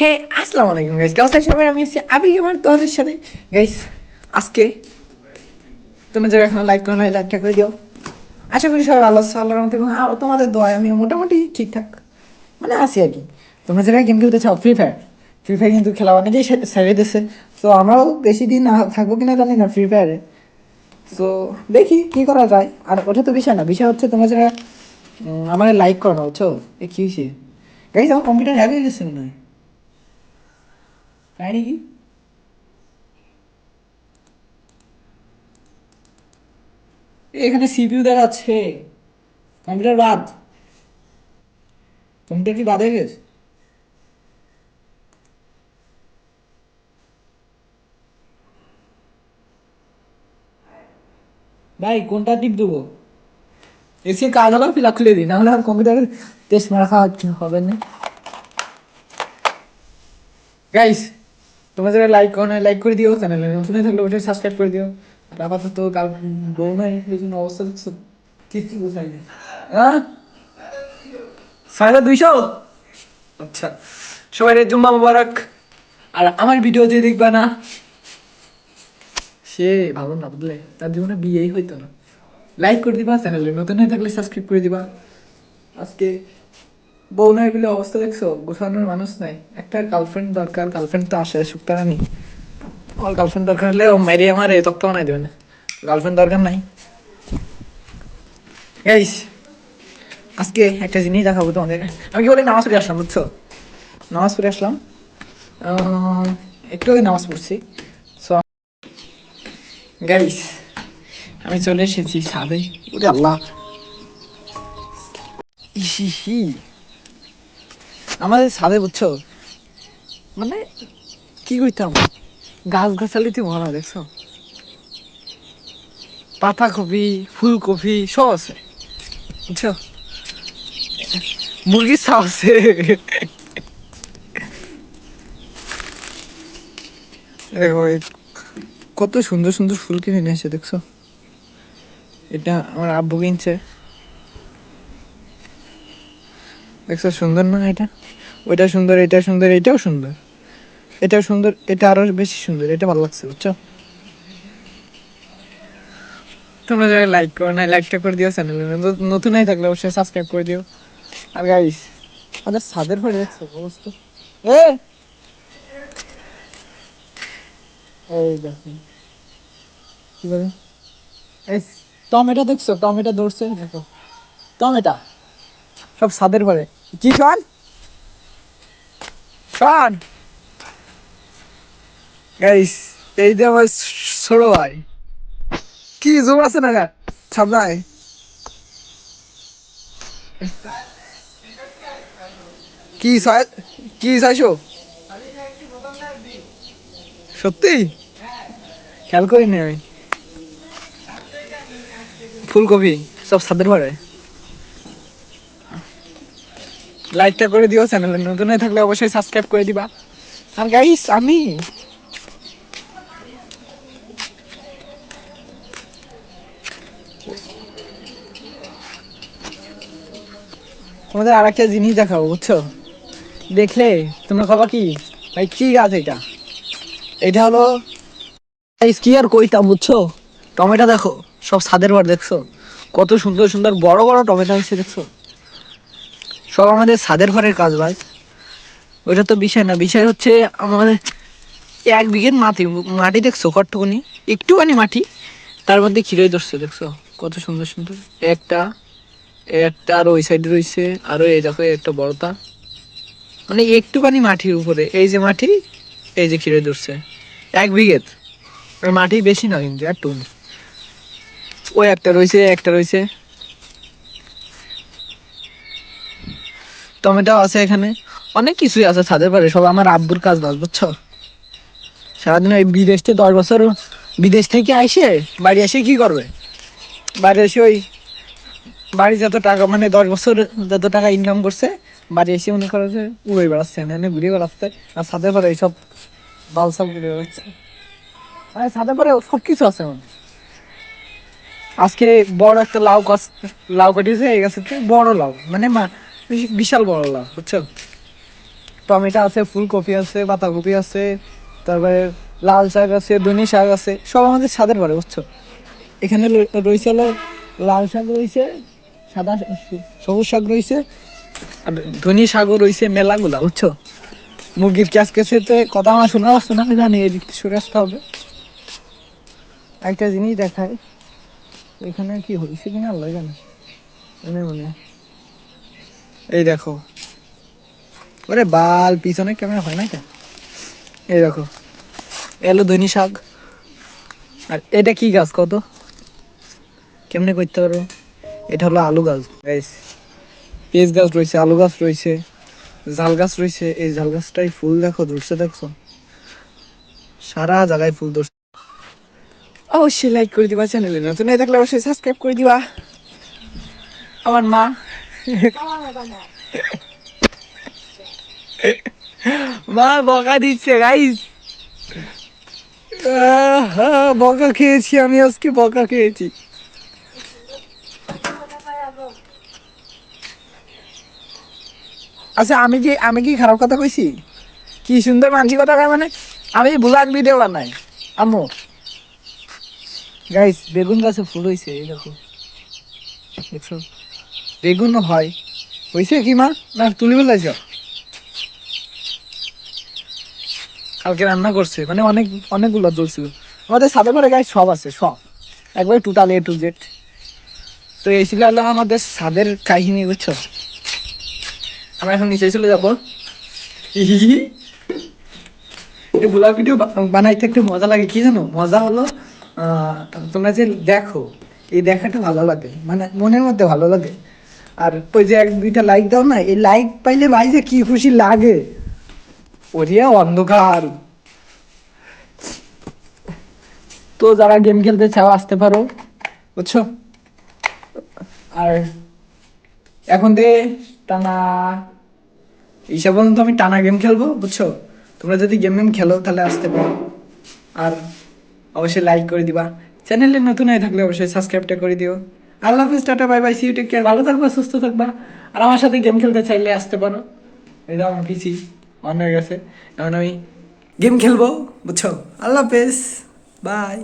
হে, আসসালামু আলাইকুম guys Gauss সবাই? আমি আছি আবি আমার তোমাদের সাথে। গাইস আজকে তুমি যারা এখন লাইক করো লাইকটা করে দিও। আশা করি সবাই ভালো আছো, আল্লাহর রহমতে। এবং আরও তোমাদের দোয়ায় আমি মোটামুটি ঠিকঠাক। মানে আছি আর কি। তোমরা যারা গেম খেলতে চাও ফ্রি ফায়ার ফ্রি ফায়ার কিন্তু খেলা অনেকেই ছেড়ে দিচ্ছে তো আমরাও বেশি দিন না থাকব কিনা জানি না ফ্রি ফায়ারে তো দেখি কি করা যায়। আর ওটা তো বিষয় না। বিষয় হচ্ছে তোমরা যারা আমার লাইক করো না, বুঝছ? এ কি হয়েছে গাইস আমার কম্পিউটার হ্যাক হয়ে গেছে মনে হয়। তাই নাকি এখানে সিপিইউ দেখাচ্ছে। কম্পিউটার বাদ। কম্পিউটার কি বাদ হয়ে গেছে? ভাই, কোনটা টিপ দেবো? এসে কাজ হলো ফিল খুলে দিই। নাহলে আর কম্পিউটারের টেস্ট মারা খাওয়া হবে না। গাইস তোমরা যারা লাইক করো না লাইক করে দিও চ্যানেলে নতুন হয়ে থাকলে ওটা সাবস্ক্রাইব করে দিও। আপাতত কাল বউ নাই, এই জন্য অবস্থা দেখছ কিছু বোঝাই না। ছয় দুইশো? আচ্ছা। সবাই রে, জুম্মা মুবারক। আর আমার ভিডিও যে দেখবা না, সে ভালো না বুঝলে? তার জীবনে বিয়েই হইতো না। লাইক করে দিবা চ্যানেলে নতুন হয়ে থাকলে সাবস্ক্রাইব করে দিবা। আজকে বউ নাই বলে অবস্থা দেখছ? গোছানোর মানুষ নাই। একটা গার্লফ্রেন্ড দরকার গার্লফ্রেন্ড তো আসে শুক্তারা নেই। আমার গার্লফ্রেন্ড দরকার হলে ও মেরে আমার এ তক্ত বানাই দেবে না। গার্লফ্রেন্ড দরকার নাই। গাইস আজকে একটা জিনিস দেখাবো তোমাদের। আমি কি বলি নামাজ পড়ে আসলাম, বুঝছ? নামাজ পড়ে আসলাম। একটু নামাজ পড়ছি। সো গাইস আমি চলে এসেছি সাদে। ওরে আল্লাহ। ইসি হি আমাদের ছাদে বুঝছ? মানে কি করতাম গাছ গাছালিতে ভরা, দেখছ? পাতা কপি ফুলকপি, সব আছে। বুঝছ? মুরগির ছাও আছে। কত সুন্দর সুন্দর ফুল কিনে নিয়ে এসে দেখছ? এটা আমার আব্বু কিনছে। দেখছ সুন্দর না এটা? ওইটা সুন্দর, এটা সুন্দর, এটাও সুন্দর। এটাও সুন্দর, এটা আরও বেশি সুন্দর, এটা ভালো লাগছে, বুঝছ? তোমরা যারা লাইক করো না লাইকটা করে দিও চ্যানেলে নতুন হয়ে থাকলে অবশ্যই সাবস্ক্রাইব করে দিও। আর গাইস আমাদের ছাদের পরে দেখছ অবস্থা? এ! এই এই টমেটো দেখছ? টমেটো ধরছে, দেখো। টমেটো। সব ছাদের পরে কি, শোন? শোন। গাইস এই যে আমার ছোট ভাই। কি জোর আছে না গা সামনায় কি কি চাইছো? সত্যি? খেয়াল করিনি আমি। ফুলকপি, সব ছাদের পরে লাইকটা করে দিও চ্যানেলে নতুন হয়ে থাকলে অবশ্যই সাবস্ক্রাইব করে দিবা। আর গাইস আমি তোমাদের আর একটা জিনিস দেখাবো, বুঝছ? দেখলে তোমরা খাবা কি? ভাই, কি গাছ এটা? এটা হলো কি আর কইতাম, বুঝছ? টমেটো দেখো, সব ছাদের পর দেখছ। কত সুন্দর সুন্দর বড় বড় টমেটো হয়েছে দেখছ? সব আমাদের ছাদের ঘরের কাজ ভাই। ওইটা তো বিষয় না, বিষয় হচ্ছে আমাদের এক বিঘে মাটি মাটি দেখছ কটটুকুনি একটুখানি মাটি, তার মধ্যে খিরই ধরছে, দেখছ? কত সুন্দর সুন্দর। একটা একটা আর ওই সাইডে রয়েছে আরও এই দেখো, একটা বড়টা মানে একটুখানি মাটির উপরে, এই যে মাটি, এই যে খিরে ধরছে। এক বিঘেত আর মাটি বেশি নয় কিন্তু একটু ওই একটা রয়েছে একটা রয়েছে টমেটো আছে এখানে। অনেক কিছুই আছে ছাদের পারে সব আমার আব্বুর কাজ বাজ, বুঝছ? সারাদিন ওই বিদেশ থেকে দশ বছর বিদেশ থেকে আইসে বাড়ি এসে কি করবে? বাড়ি এসে ওই বাড়ি যত টাকা মানে দশ বছর যত টাকা ইনকাম করছে, বাড়ি এসে মনে করো যে উড়ে বেড়াচ্ছে, এনে ঘুরে বেড়াচ্ছে, আর ছাদে পরে এইসব বালসাল ঘুরে বেড়াচ্ছে। মানে ছাদে পরে সব কিছু আছে মানে আজকে বড় একটা লাউ গাছ, লাউ কাটিয়েছে, এই গাছের বড় লাউ মানে মা- বিশাল বড় লাউ বুঝছ টমেটো আছে, ফুলকপি আছে পাতাকপি আছে, তারপরে লাল শাক আছে, ধনি শাক আছে, সব আমাদের ছাদের পরে, বুঝছ? এখানে রয়ে- রয়েছে হলো লাল শাক রয়েছে, সাদা সবুজ শাক রয়েছে, আর ধনি শাকও রয়েছে, মেলাগুলা, বুঝছ? মুরগির ক্যাশ ক্যাশেতে কথা আমার শোনা আসছে না জানি এদিক সরে আসতে হবে। একটা জিনিস দেখায় এখানে কি হয়েছে কিনা আল্লাহ জানে, মনে মনে এই দেখো। ওরে বাল, পিছনে ক্যামেরা হয় না কেন এই দেখো। এলো ধনি শাক। আর এটা কি গাছ কত? কেমনে করতে পারব? এটা হলো আলু গাছ। গাইস পেঁয়াজ গাছ রয়েছে, আলু গাছ রয়েছে জাল গাছ রয়েছে। এই ঝাল গাছটাই ফুল দেখো, ধরছে দেখছ? সারা জায়গায় ফুল ধরছে। অবশ্যই লাইক করে দিবা চ্যানেলে। নতুন হয়ে থাকলে অবশ্যই সাবস্ক্রাইব করে দিবা। আমার মা মা, বকা দিচ্ছে গাইস বকা খেয়েছি, আমি আজকে বকা খেয়েছি। আচ্ছা আমি কি আমি কি খারাপ কথা কইছি? কি সুন্দর মানসিক কথা কয় মানে? আমি বুলাক ভিডিও বানাই, আম্মু। গাইস বেগুন গাছে ফুল হয়েছে এই দেখো। দেখছ? বেগুন হয়। হয়েছে কি, মা? না, তুলি বেলাইছ কালকে রান্না করছে মানে অনেক, অনেকগুলো চলছিল আমাদের সাথে করে গায়ে সব আছে, সব। একবারে টোটাল এ টু জেড তো এই ছিল হলো আমাদের সাদের কাহিনী, বুঝছ? আমরা এখন নিচে চলে যাব। ব্লগ ভিডিও বানাইতে একটু মজা লাগে, কি জানো? মজা হলো তোমরা যে দেখো, এই দেখাটা ভালো লাগে মানে মনের মধ্যে ভালো লাগে। আর ওই যে এক, দুইটা লাইক দাও না, এই লাইক পাইলে ভাই যে কি খুশি লাগে। ওরিয়া অন্ধকার। তো যারা গেম খেলতে চাও, আসতে পারো, বুঝছ? আর এখন দিয়ে টানা হিসাব পর্যন্ত আমি টানা গেম খেলব, বুঝছ? তোমরা যদি গেম গেম খেলো, তাহলে আসতে পারো। আর অবশ্যই লাইক করে দিবা। চ্যানেলে নতুন হয়ে থাকলে অবশ্যই সাবস্ক্রাইবটা করে দিও। আল্লাহ হাফিজ, ta-ta, bye bye see you take care ভালো থাকবা, সুস্থ থাকবা। আর আমার সাথে গেম খেলতে চাইলে আসতে পারো। এই দাও আমার পিসি অন হয়ে গেছে। এখন আমি গেম খেলব, বুঝছ? আল্লাহ হাফেজ, বাই।